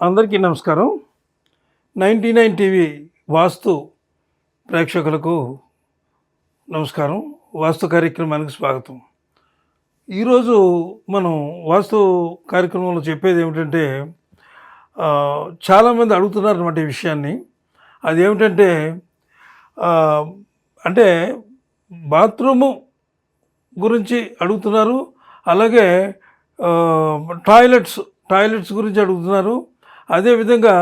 అందరికీ నమస్కారం. Ninety nine TV వాస్తు ప్రేక్షకులకు నమస్కారం. వాస్తు కార్యక్రమానికి స్వాగతం. ఈరోజు మనం వాస్తు కార్యక్రమంలో చెప్పేది ఏమిటంటే చాలామంది అడుగుతున్నారు అన్నమాట ఈ విషయాన్ని. అదేమిటంటే అంటే బాత్రూము గురించి అడుగుతున్నారు అలాగే టాయిలెట్స్ టాయిలెట్స్ గురించి అడుగుతున్నారు అదేవిధంగా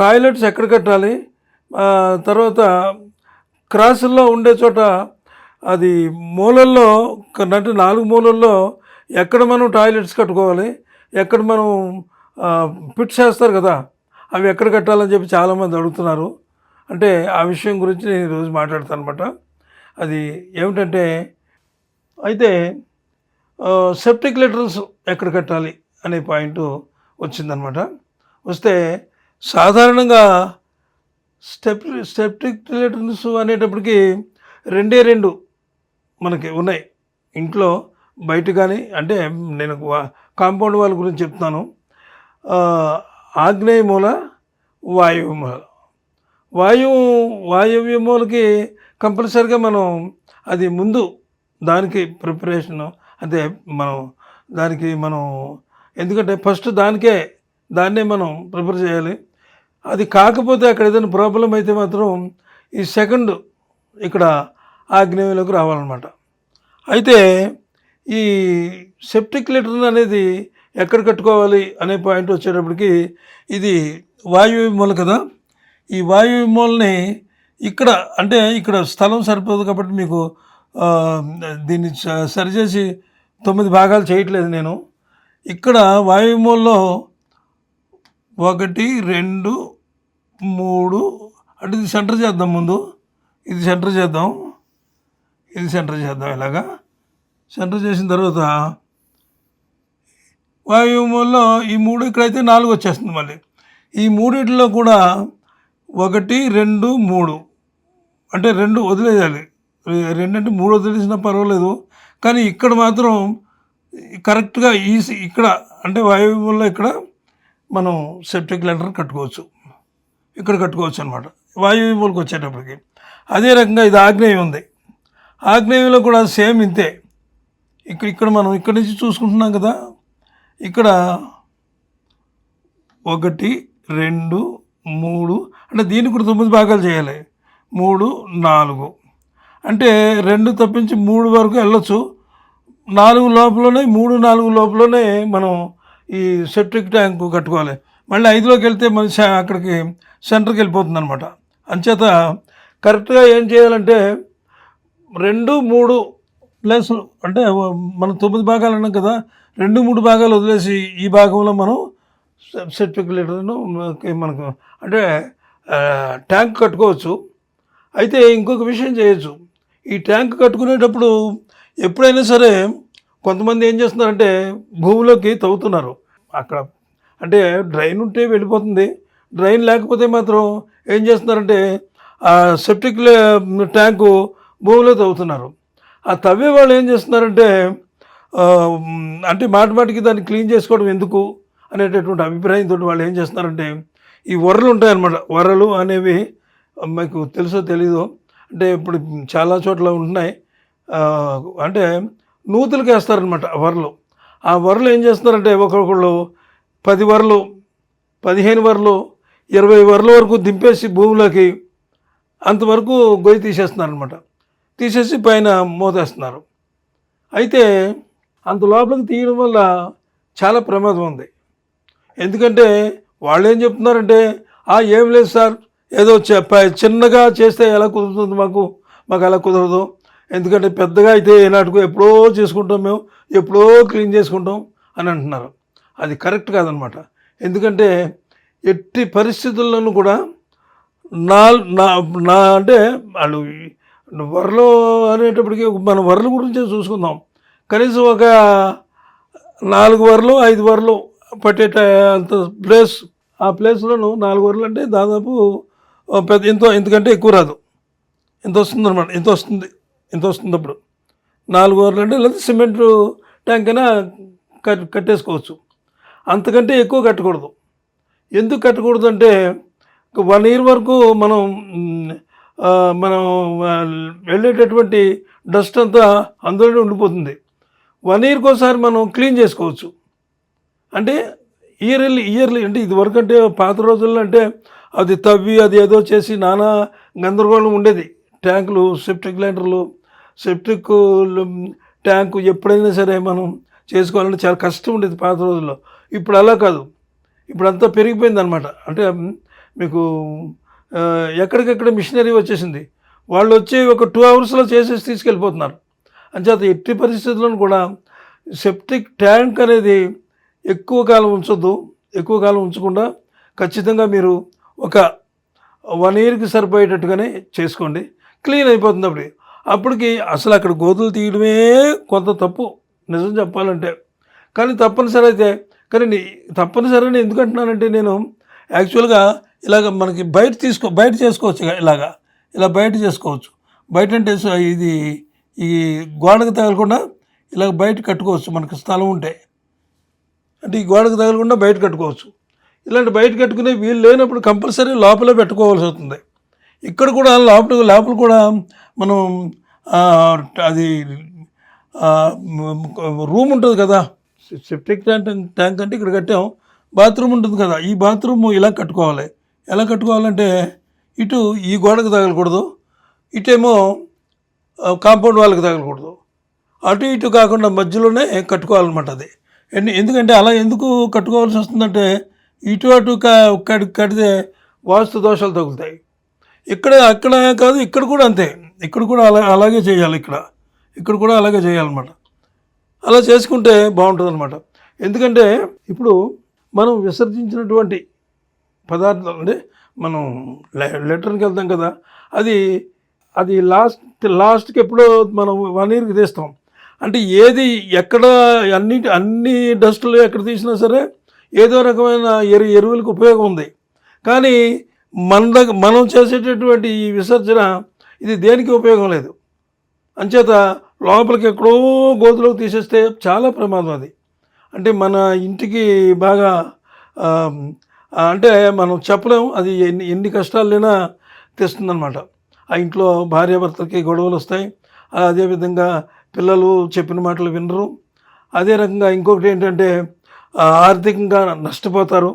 టాయిలెట్స్ ఎక్కడ కట్టాలి? తర్వాత క్రాసుల్లో ఉండే చోట అది మూలల్లో అంటే నాలుగు మూలల్లో ఎక్కడ మనం టాయిలెట్స్ కట్టుకోవాలి? ఎక్కడ మనం పిట్ చేస్తారు కదా అవి ఎక్కడ కట్టాలని చెప్పి చాలామంది అడుగుతున్నారు. అంటే ఆ విషయం గురించి నేను ఈరోజు మాట్లాడతాను అనమాట అది ఏమిటంటే అయితే సెప్టిక్ లెటర్స్ ఎక్కడ కట్టాలి అనే పాయింట్ వచ్చిందనమాట వస్తే సాధారణంగా స్టెప్ స్టెప్టిక్ లెటర్స్ అనేటప్పటికి రెండే రెండు మనకి ఉన్నాయి. ఇంట్లో బయట కానీ అంటే నేను వా- కాంపౌండ్ వాళ్ళ గురించి చెప్తున్నాను. ఆగ్నేయ మూల వాయువ్య మూల. వాయువు వాయువ్య మూలకి కంపల్సరిగా మనం అది ముందు దానికి ప్రిపరేషన్ అంటే మనం దానికి మనం ఎందుకంటే ఫస్ట్ దానికే దాన్నే మనం ప్రిపేర్ చేయాలి. అది కాకపోతే అక్కడ ఏదైనా ప్రాబ్లం అయితే మాత్రం ఈ సెకండ్ ఇక్కడ ఆగ్నేయంలోకి రావాలన్నమాట. అయితే ఈ సెప్టిక్ లీటర్ అనేది ఎక్కడ కట్టుకోవాలి అనే పాయింట్ వచ్చేటప్పటికి ఇది వాయువ్య మూల కదా. ఈ వాయువ్య మూలని ఇక్కడ అంటే ఇక్కడ స్థలం సరిపోదు కాబట్టి మీకు దీన్ని సరిచేసి తొమ్మిది భాగాలు చేయట్లేదు నేను. ఇక్కడ వాయువ్య ఒకటి రెండు మూడు. అంటే ఇది సెంటర్ చేద్దాం ముందు. ఇది సెంటర్ చేద్దాం. ఇది సెంటర్ చేద్దాం ఇలాగా. సెంటర్ చేసిన తర్వాత వాయువ్యంలో ఈ మూడు ఇక్కడైతే నాలుగు వచ్చేస్తుంది మళ్ళీ. ఈ మూడిట్లో కూడా ఒకటి రెండు మూడు. అంటే రెండు వదిలేయాలి. రెండంటే మూడు వదిలేసినా పర్వాలేదు. కానీ ఇక్కడ మాత్రం కరెక్ట్గా ఈ ఇక్కడ అంటే వాయువుల్లో ఇక్కడ మనం సెప్టిక్ లెటర్ కట్టుకోవచ్చు. ఇక్కడ కట్టుకోవచ్చు అనమాట వాయువ్యంలోకి వచ్చేటప్పటికి. అదే రకంగా ఇది ఆగ్నేయం ఉంది. ఆగ్నేయంలో కూడా సేమ్ ఇంతే. ఇక్కడ ఇక్కడ మనం ఇక్కడ నుంచి చూసుకుంటున్నాం కదా. ఇక్కడ ఒకటి రెండు మూడు అంటే దీనికి కూడా తొమ్మిది భాగాలు చేయాలి. మూడు నాలుగు. అంటే రెండు తప్పించి మూడు వరకు వెళ్ళొచ్చు. నాలుగు లోపలనే మూడు నాలుగు లోపలనే మనం ఈ సెప్టిక్ ట్యాంకు కట్టుకోవాలి. మళ్ళీ ఐదులోకి వెళ్తే మన అక్కడికి సెంటర్కి వెళ్ళిపోతుంది అనమాట అంచేత కరెక్ట్గా ఏం చేయాలంటే రెండు మూడు ప్లేసులు అంటే మనం తొమ్మిది భాగాలు అన్నాం కదా రెండు మూడు భాగాలు వదిలేసి ఈ భాగంలో మనం సెప్టిక్ లీటర్ను మనకు అంటే ట్యాంక్ కట్టుకోవచ్చు. అయితే ఇంకొక విషయం చేయొచ్చు. ఈ ట్యాంక్ కట్టుకునేటప్పుడు ఎప్పుడైనా సరే కొంతమంది ఏం చేస్తున్నారంటే భూమిలోకి తవ్వుతున్నారు. అక్కడ అంటే డ్రైన్ ఉంటే వెళ్ళిపోతుంది. డ్రైన్ లేకపోతే మాత్రం ఏం చేస్తున్నారంటే ఆ సెప్టిక్ ట్యాంకు భూమిలో తవ్వుతున్నారు. ఆ తవ్వే వాళ్ళు ఏం చేస్తున్నారంటే అంటే మాటి మాటికి దాన్ని క్లీన్ చేసుకోవడం ఎందుకు అనేటటువంటి అభిప్రాయంతో వాళ్ళు ఏం చేస్తున్నారంటే ఈ వరలు ఉంటాయన్నమాట. వరలు అనేవి మీకు తెలుసో తెలీదో అంటే ఇప్పుడు చాలా చోట్ల ఉంటున్నాయి. అంటే నూతులకి వేస్తారనమాట వరలు. ఆ వరలు ఏం చేస్తున్నారంటే ఒక్కొక్కళ్ళు పది వరలు పదిహేను వరలు ఇరవై వరల వరకు దింపేసి భూమిలోకి అంతవరకు గొయ్యి తీసేస్తున్నారు అనమాట తీసేసి పైన మోతేస్తున్నారు. అయితే అంత లోపలికి తీయడం వల్ల చాలా ప్రమాదం ఉంది. ఎందుకంటే వాళ్ళు ఏం చెప్తున్నారంటే ఆ ఏం లేదు సార్ ఏదో చెప్ప చిన్నగా చేస్తే ఎలా కుదురుతుంది మాకు? మాకు అలా కుదరదు. ఎందుకంటే పెద్దగా అయితే ఏనాటికో ఎప్పుడో చేసుకుంటాం మేము ఎప్పుడో క్లీన్ చేసుకుంటాం అని అంటున్నారు. అది కరెక్ట్ కాదనమాట. ఎందుకంటే ఎట్టి పరిస్థితుల్లోనూ కూడా నా నా నా అంటే వాళ్ళు వరలు అనేటప్పటికీ మన వరల గురించి చూసుకుందాం. కనీసం ఒక నాలుగు వరలు ఐదు వరలు పట్టేట అంత ప్లేస్ ఆ ప్లేస్లోను నాలుగు వరలు అంటే దాదాపు పెద్ద ఇంత ఇంతకంటే ఎక్కువ రాదు. ఇంత వస్తుంది అనమాట ఇంత వస్తుంది. ఇంత వస్తుంది అప్పుడు నాలుగు వరలు అంటే లేదా సిమెంట్ ట్యాంక్ అయినా కట్ కట్టేసుకోవచ్చు. అంతకంటే ఎక్కువ కట్టకూడదు. ఎందుకు కట్టకూడదు అంటే వన్ ఇయర్ వరకు మనం మనం వెళ్ళేటటువంటి డస్ట్ అంతా అందులోనే ఉండిపోతుంది. వన్ ఇయర్కి ఒకసారి మనం క్లీన్ చేసుకోవచ్చు. అంటే ఇయర్లీ ఇయర్లీ అంటే ఇది వరకు అంటే పాత రోజుల్లో అంటే అది తవ్వి అది ఏదో చేసి నానా గందరగోళం ఉండేది. ట్యాంకులు సెప్టిక్ లైనర్లు సెప్టిక్ ట్యాంకు ఎప్పుడైనా సరే మనం చేసుకోవాలంటే చాలా కష్టం ఉండేది పాత రోజుల్లో. ఇప్పుడు అలా కాదు. ఇప్పుడు అంతా పెరిగిపోయింది అనమాట అంటే మీకు ఎక్కడికెక్కడ మిషనరీ వచ్చేసింది. వాళ్ళు వచ్చి ఒక టూ అవర్స్లో చేసేసి తీసుకెళ్ళిపోతున్నారు. అంచేత ఎట్టి పరిస్థితుల్లో కూడా సెప్టిక్ ట్యాంక్ అనేది ఎక్కువ కాలం ఉంచొద్దు. ఎక్కువ కాలం ఉంచకుండా ఖచ్చితంగా మీరు ఒక వన్ ఇయర్కి సరిపోయేటట్టుగానే చేసుకోండి. క్లీన్ అయిపోతుంది అప్పుడు. అప్పటికి అసలు అక్కడ గోతులు తీయడమే కొంత తప్పు నిజం చెప్పాలంటే. కానీ తప్పనిసరి అయితే కానీ తప్పనిసరి అని ఎందుకంటున్నానంటే నేను యాక్చువల్గా ఇలాగ మనకి బయట తీసుకో బయట చేసుకోవచ్చు ఇక ఇలాగా. ఇలా బయట చేసుకోవచ్చు. బయట అంటే ఇది ఈ గోడకు తగలకుండా ఇలాగ బయట కట్టుకోవచ్చు. మనకి స్థలం ఉంటే. అంటే ఈ గోడకు తగలకుండా బయట కట్టుకోవచ్చు. ఇలాంటి బయట కట్టుకునే వీలు లేనప్పుడు కంపల్సరీ లోపలే పెట్టుకోవాల్సి అవుతుంది ఇక్కడ కూడా లోపల లోపల కూడా మనం అది రూమ్ ఉంటుంది కదా. సెప్టిక్ ట్యాంక్ ట్యాంక్ అంటే ఇక్కడ కట్టాం. బాత్రూమ్ ఉంటుంది కదా. ఈ బాత్రూమ్ ఇలా కట్టుకోవాలి? ఎలా కట్టుకోవాలంటే ఇటు ఈ గోడకు తగలకూడదు. ఇటేమో కాంపౌండ్ వాళ్ళకి తగలకూడదు. అటు ఇటు కాకుండా మధ్యలోనే కట్టుకోవాలన్నమాట అది. ఎందుకంటే అలా ఎందుకు కట్టుకోవాల్సి వస్తుందంటే ఇటు అటు కడి- కడితే వాస్తు దోషాలు తగులుతాయి. ఇక్కడ అక్కడ కాదు ఇక్కడ కూడా అంతే. ఇక్కడ కూడా అలా అలాగే చేయాలి ఇక్కడ. ఇక్కడ కూడా అలాగే చేయాలన్నమాట. అలా చేసుకుంటే బాగుంటుంది అనమాట ఎందుకంటే ఇప్పుడు మనం విసర్జించినటువంటి పదార్థాలు అంటే మనం లె- లెటర్కి వెళ్తాం కదా అది అది లాస్ట్ లాస్ట్కి ఎప్పుడో మనం వన్ ఇయర్కి తీస్తాం. అంటే ఏది ఎక్కడ అన్ని అన్ని డస్టులు ఎక్కడ తీసినా సరే ఏదో రకమైన ఎరు ఎరువులకు ఉపయోగం ఉంది. కానీ మన దగ్గర మనం చేసేటటువంటి ఈ విసర్జన ఇది దేనికి ఉపయోగం లేదు. అంచేత లోపలికి ఎక్కడో గోతులోకి తీసేస్తే చాలా ప్రమాదం అది. అంటే మన ఇంటికి బాగా అంటే మనం చెప్పలేం అది ఎన్ని ఎన్ని కష్టాలైనా తెస్తుందన్నమాట. ఆ ఇంట్లో భార్యాభర్తలకి గొడవలు వస్తాయి అదేవిధంగా పిల్లలు చెప్పిన మాటలు వినరు. అదే రకంగా ఇంకొకటి ఏంటంటే ఆర్థికంగా నష్టపోతారు.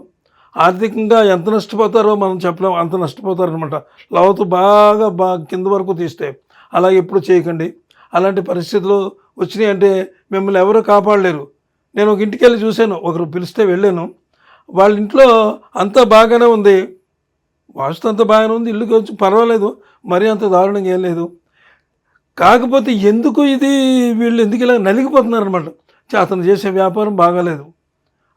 ఆర్థికంగా ఎంత నష్టపోతారో మనం చెప్పలేము అంత నష్టపోతారనమాట లోతు బాగా బాగా కింద వరకు తీస్తే అలా ఎప్పుడు చేయకండి. అలాంటి పరిస్థితులు వచ్చినాయి అంటే మిమ్మల్ని ఎవరు కాపాడలేరు. నేను ఒక ఇంటికి వెళ్ళి చూశాను. ఒకరు పిలిస్తే వెళ్ళాను. వాళ్ళ ఇంట్లో అంతా బాగానే ఉంది. వాస్తు అంతా బాగానే ఉంది. ఇల్లుకి వచ్చి పర్వాలేదు. మరీ అంత దారుణంగా ఏం లేదు. కాకపోతే ఎందుకు ఇది వీళ్ళు ఎందుకు ఇలా నలిగిపోతున్నారు అనమాట అతను చేసే వ్యాపారం బాగాలేదు.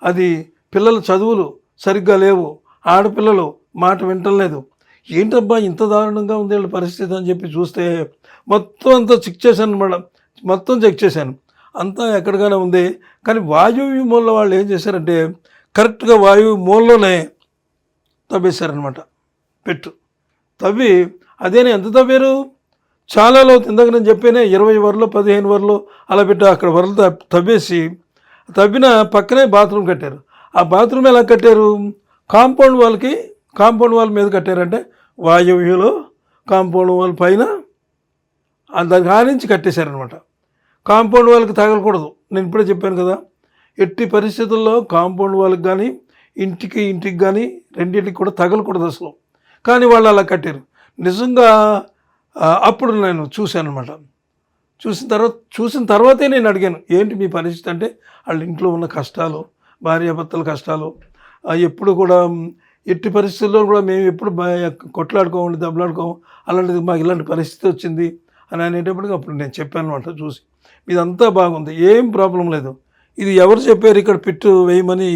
అది పిల్లల చదువులు సరిగ్గా లేవు. ఆడపిల్లలు మాట వింటలేదు. ఏంటబ్బా ఇంత దారుణంగా ఉంది వీళ్ళ పరిస్థితి అని చెప్పి చూస్తే మొత్తం అంతా చెక్ చేశాను మేడం. మొత్తం చెక్ చేశాను. అంతా ఎక్కడిగానే ఉంది. కానీ వాయువు మూలలో వాళ్ళు ఏం చేశారంటే కరెక్ట్గా వాయువు మూలలోనే తవ్వేశారనమాట పెట్టు. తవ్వి అదేనే ఎంత తవ్వారు? చాలా లోతు. ఇందాక నేను చెప్పేనే ఇరవై వరలో పదిహేను వరలో అలా పెట్టి. అక్కడ వరలు తవ్వేసి తవ్విన పక్కనే బాత్రూమ్ కట్టారు. ఆ బాత్రూమ్ ఎలా కట్టారు? కాంపౌండ్ వాళ్ళకి కాంపౌండ్ వాల్ మీద కట్టారంటే వాయువ్యలో కాంపౌండ్ వాళ్ళ పైన ఆ దానికి ఆనించి కట్టేశారనమాట కాంపౌండ్ వాళ్ళకి తగలకూడదు. నేను ఇప్పుడే చెప్పాను కదా ఎట్టి పరిస్థితుల్లో కాంపౌండ్ వాళ్ళకి కానీ ఇంటికి ఇంటికి కానీ రెండింటికి కూడా తగలకూడదు అసలు. కానీ వాళ్ళు అలా కట్టారు. నిజంగా అప్పుడు నేను చూశాను అనమాట చూసిన తర్వాత చూసిన తర్వాతే నేను అడిగాను ఏంటి మీ పరిస్థితి అంటే వాళ్ళ ఇంట్లో ఉన్న కష్టాలు భార్యాభర్తల కష్టాలు ఎప్పుడు కూడా ఎట్టి పరిస్థితుల్లో కూడా మేము ఎప్పుడు బా- కొట్లాడుకోమండి దెబ్బలాడుకోము. అలాంటిది మాకు ఇలాంటి పరిస్థితి వచ్చింది అని అనేటప్పటికి అప్పుడు నేను చెప్పాను అనమాట చూసి. ఇదంతా బాగుంది ఏం ప్రాబ్లం లేదు. ఇది ఎవరు చెప్పారు ఇక్కడ పిట్టు వేయమని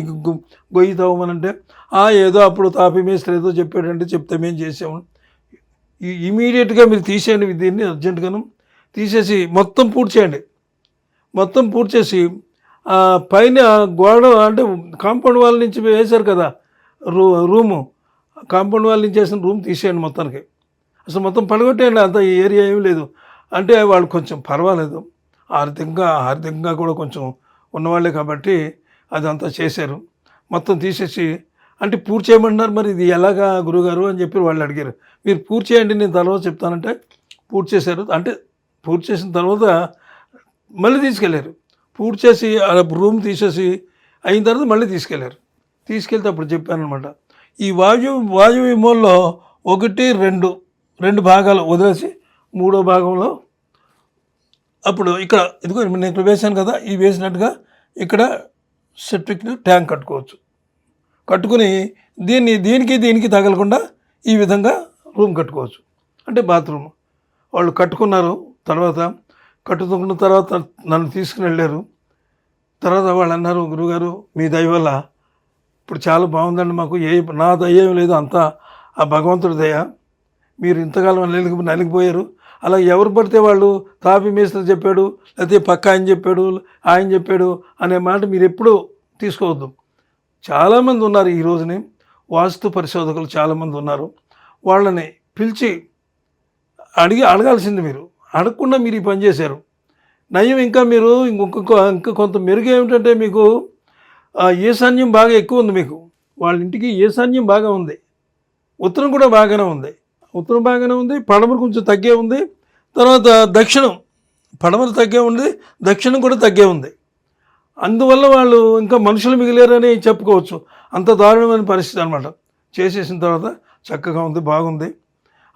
గొయ్యి తవ్వమని అంటే "ఆ, ఏదో అప్పుడు తాపి మేస్త్రి ఏదో చెప్పాడంటే చెప్తే మేము చేసాము ఇమీడియట్గా మీరు తీసేయండి దీన్ని అర్జెంటుగాను. తీసేసి మొత్తం పూర్తి చేయండి. మొత్తం పూర్తి చేసి పైన గోడ అంటే కాంపౌండ్ వాళ్ళ నుంచి వేశారు కదా రూ రూము. కాంపౌండ్ వాళ్ళ నుంచి వేసిన రూమ్ తీసేయండి మొత్తానికి. అసలు మొత్తం పడగొట్టేయండి అంత ఈ ఏరియా ఏమీ లేదు. అంటే వాళ్ళు కొంచెం పర్వాలేదు. ఆర్థికంగా ఆర్థికంగా కూడా కొంచెం ఉన్నవాళ్ళే కాబట్టి అదంతా చేశారు. మొత్తం తీసేసి అంటే పూర్తి చేయమంటున్నారు మరి ఇది ఎలాగా గురుగారు అని చెప్పి వాళ్ళు అడిగారు. మీరు పూర్తి చేయండి నేను తర్వాత చెప్తానంటే పూర్తి చేశారు. అంటే పూర్తి చేసిన తర్వాత మళ్ళీ తీసుకెళ్ళారు పూర్తి చేసి రూమ్ తీసేసి అయిన తర్వాత మళ్ళీ తీసుకెళ్ళారు తీసుకెళ్తే అప్పుడు చెప్పాను అనమాట ఈ వాయు వాయువు విమోల్లో ఒకటి రెండు రెండు భాగాలు వదిలేసి మూడో భాగంలో అప్పుడు ఇక్కడ ఇదిగో నేను ఇక్కడ వేశాను కదా ఈ వేసినట్టుగా ఇక్కడ సెప్టిక్ ట్యాంక్ కట్టుకోవచ్చు. కట్టుకుని దీన్ని దీనికి దీనికి తగలకుండా ఈ విధంగా రూమ్ కట్టుకోవచ్చు. అంటే బాత్రూమ్. వాళ్ళు కట్టుకున్నారు తర్వాత కట్టుకున్న తర్వాత నన్ను తీసుకుని వెళ్ళారు. తర్వాత వాళ్ళు అన్నారు గురుగారు మీ దయ వల్ల ఇప్పుడు చాలా బాగుందండి మాకు. ఏ నా దయ ఏం లేదు అంతా ఆ భగవంతుడి దయ. మీరు ఇంతకాలం నలిగి నలిగిపోయారు. అలా ఎవరు పడితే వాళ్ళు తాపి మేస్త్రి చెప్పాడు లేకపోతే పక్క ఆయన చెప్పాడు ఆయన చెప్పాడు అనే మాట మీరు ఎప్పుడూ తీసుకోవద్దు. చాలామంది ఉన్నారు ఈ రోజుని. వాస్తు పరిశోధకులు చాలామంది ఉన్నారు. వాళ్ళని పిలిచి అడిగి అడగాల్సింది మీరు. అడగకుండా మీరు ఈ పని చేశారు. నయం ఇంకా మీరు ఇంకొక ఇంకా కొంత మెరుగు ఏమిటంటే మీకు ఈశాన్యం బాగా ఎక్కువ ఉంది మీకు? వాళ్ళ ఇంటికి ఈశాన్యం బాగా ఉంది? ఉత్తరం కూడా బాగానే ఉంది. ఉత్తరం బాగానే ఉంది పడమర కొంచెం తగ్గే ఉంది. తర్వాత దక్షిణం పడమర తగ్గే ఉంది దక్షిణం కూడా తగ్గే ఉంది. అందువల్ల వాళ్ళు ఇంకా మనుషులు మిగిలేరని చెప్పుకోవచ్చు. అంత దారుణమైన పరిస్థితి అనమాట చేసేసిన తర్వాత చక్కగా ఉంది బాగుంది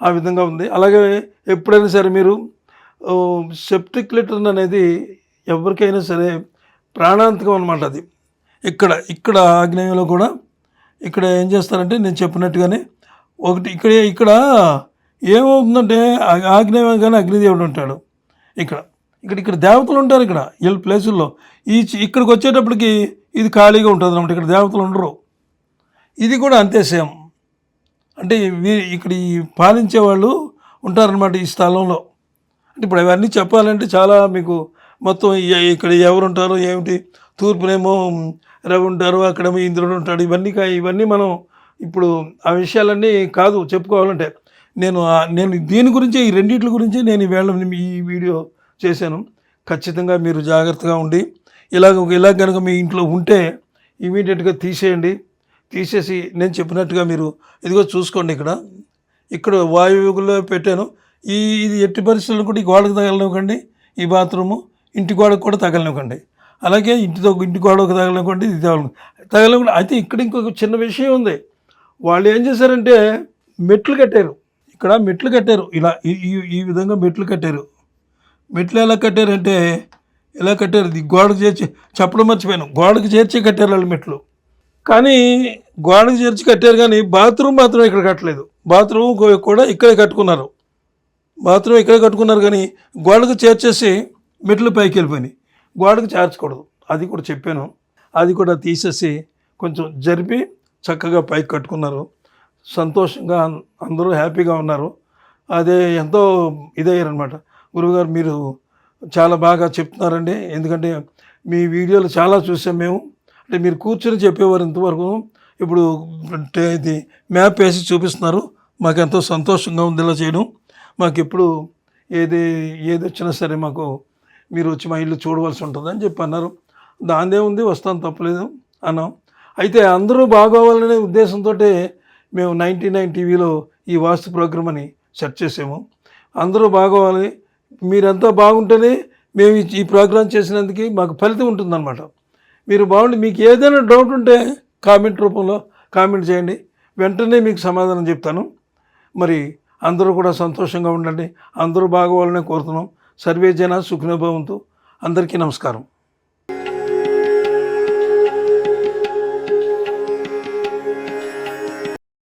ఆ విధంగా ఉంది. అలాగే ఎప్పుడైనా సరే మీరు సెప్టిక్ లిటర్ అనేది ఎవరికైనా సరే ప్రాణాంతకం అనమాట అది. ఇక్కడ ఇక్కడ ఆగ్నేయంలో కూడా ఇక్కడ ఏం చేస్తారంటే నేను చెప్పినట్టుగానే ఒకటి ఇక్కడ ఇక్కడ ఏమవుతుందంటే ఆగ్నేయం కానీ అగ్నిదేవుడు ఉంటాడు. ఇక్కడ ఇక్కడ ఇక్కడ దేవతలు ఉంటారు ఇక్కడ వీళ్ళ ప్లేసుల్లో. ఈ చి- ఇక్కడికి వచ్చేటప్పటికి ఇది ఖాళీగా ఉంటుంది అనమాట ఇక్కడ దేవతలు ఉండరు. ఇది కూడా అంతే సేమ్. అంటే వీ- ఇక్కడ ఈ పాలించే వాళ్ళు ఉంటారనమాట ఈ స్థలంలో. ఇప్పుడు అవన్నీ చెప్పాలంటే చాలా మీకు మొత్తం ఇక్కడ ఎవరు ఉంటారు ఏమిటి? తూర్పునేమో రవి ఉంటారు అక్కడేమో ఇంద్రుడు ఉంటాడు. ఇవన్నీ ఇవన్నీ మనం ఇప్పుడు ఆ విషయాలన్నీ కాదు చెప్పుకోవాలంటే. నేను నేను దీని గురించి ఈ రెండింటి గురించి నేను ఈవేళ ఈ వీడియో చేశాను. ఖచ్చితంగా మీరు జాగ్రత్తగా ఉండి ఇలాగ ఇలా కనుక మీ ఇంట్లో ఉంటే ఇమీడియట్గా తీసేయండి. తీసేసి నేను చెప్పినట్టుగా మీరు ఇదిగో చూసుకోండి ఇక్కడ. ఇక్కడ వాయువులో పెట్టాను. ఈ ఇది ఎట్టి పరిస్థితుల్లో కూడా ఈ గోడకు తగలనివ్వకండి ఈ బాత్రూము ఇంటి గోడకు కూడా తగలనివ్వకండి. అలాగే ఇంటితో ఇంటి గోడకు తగలనివ్వకండి ఇది తగల తగలనివ్వకండి అయితే ఇక్కడ ఇంకొక చిన్న విషయం ఉంది. వాళ్ళు ఏం చేశారంటే మెట్లు కట్టారు. ఇక్కడ మెట్లు కట్టారు. ఇలా ఈ ఈ- విధంగా మెట్లు కట్టారు. మెట్లు ఎలా కట్టారంటే ఎలా కట్టారు? ఇది గోడకు చేర్చి చెప్పడం మర్చిపోయాను. గోడకు చేర్చి కట్టారు వాళ్ళు మెట్లు. కానీ గోడకు చేర్చి కట్టారు కానీ బాత్రూమ్ మాత్రం ఇక్కడ కట్టలేదు. బాత్రూమ్ కూడా ఇక్కడే కట్టుకున్నారు. బాత్రూమ్ ఇక్కడే కట్టుకున్నారు కానీ గోడకు చేర్చేసి మెట్లు పైకి వెళ్ళిపోయినాయి. గోడకు చేర్చకూడదు. అది కూడా చెప్పాను. అది కూడా తీసేసి కొంచెం జరిపి చక్కగా పైకి కట్టుకున్నారు. సంతోషంగా అందరూ హ్యాపీగా ఉన్నారు. అదే ఎంతో ఇదయ్యారనమాట గురువుగారు మీరు చాలా బాగా చెప్తున్నారండి. ఎందుకంటే మీ వీడియోలు చాలా చూసాం మేము. అంటే మీరు కూర్చొని చెప్పేవారు ఇంతవరకు. ఇప్పుడు అంటే ఇది మ్యాప్ వేసి చూపిస్తున్నారు. మాకు ఎంతో సంతోషంగా ఉంది ఇలా చేయడం. మాకు ఎప్పుడు ఏది ఏది వచ్చినా సరే మాకు మీరు వచ్చి మా ఇల్లు చూడవలసి ఉంటుంది అని చెప్పి అన్నారు. దాందే ఉంది వస్తాను తప్పలేదు అన్నాం. అయితే అందరూ బాగోవాలనే ఉద్దేశంతో మేము నైంటీ నైన్ టీవీలో ఈ వాస్తు ప్రోగ్రామ్ అని సెర్చ్ చేసాము. అందరూ బాగోవాలి మీరంతా బాగుంటేనే మేము ఈ- ప్రోగ్రామ్ ప్రోగ్రాం చేసినందుకు మాకు ఫలితం ఉంటుందన్నమాట. మీరు బాగుండి మీకు ఏదైనా డౌట్ ఉంటే కామెంట్ రూపంలో కామెంట్ చేయండి. వెంటనే మీకు సమాధానం చెప్తాను. మరి అందరూ కూడా సంతోషంగా ఉండండి. అందరూ బాగోవాలని కోరుతున్నాం. సర్వే జన సుఖినోభవంతు అందరికీ నమస్కారం.